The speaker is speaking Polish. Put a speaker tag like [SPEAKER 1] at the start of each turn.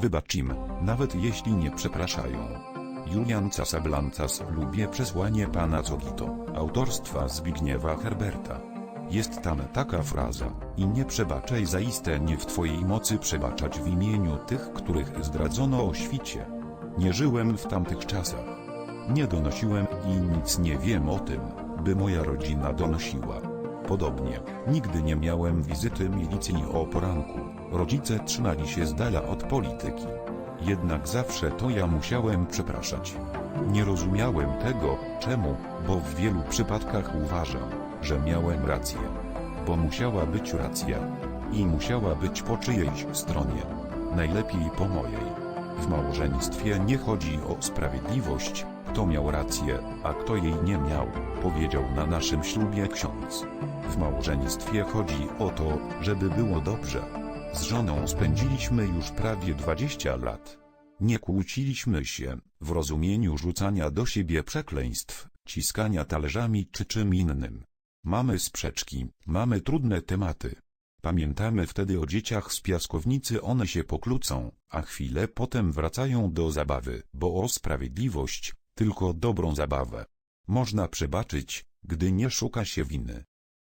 [SPEAKER 1] wybacz im, nawet jeśli nie przepraszają. Julian Casablancas lubię przesłanie pana Cogito, autorstwa Zbigniewa Herberta. Jest tam taka fraza, i nie przebaczaj zaiste nie w twojej mocy przebaczać w imieniu tych, których zdradzono o świcie. Nie żyłem w tamtych czasach. Nie donosiłem i nic nie wiem o tym, by moja rodzina donosiła. Podobnie, nigdy nie miałem wizyty milicji o poranku. Rodzice trzymali się z dala od polityki. Jednak zawsze to ja musiałem przepraszać. Nie rozumiałem tego, czemu, bo w wielu przypadkach uważam, że miałem rację. Bo musiała być racja. I musiała być po czyjejś stronie. Najlepiej po mojej. W małżeństwie nie chodzi o sprawiedliwość, kto miał rację, a kto jej nie miał, powiedział na naszym ślubie ksiądz. W małżeństwie chodzi o to, żeby było dobrze. Z żoną spędziliśmy już prawie 20 lat. Nie kłóciliśmy się, w rozumieniu rzucania do siebie przekleństw, ciskania talerzami czy czym innym. Mamy sprzeczki, mamy trudne tematy. Pamiętamy wtedy o dzieciach z piaskownicy one się pokłócą, a chwilę potem wracają do zabawy, bo o sprawiedliwość, tylko dobrą zabawę. Można przebaczyć, gdy nie szuka się winy.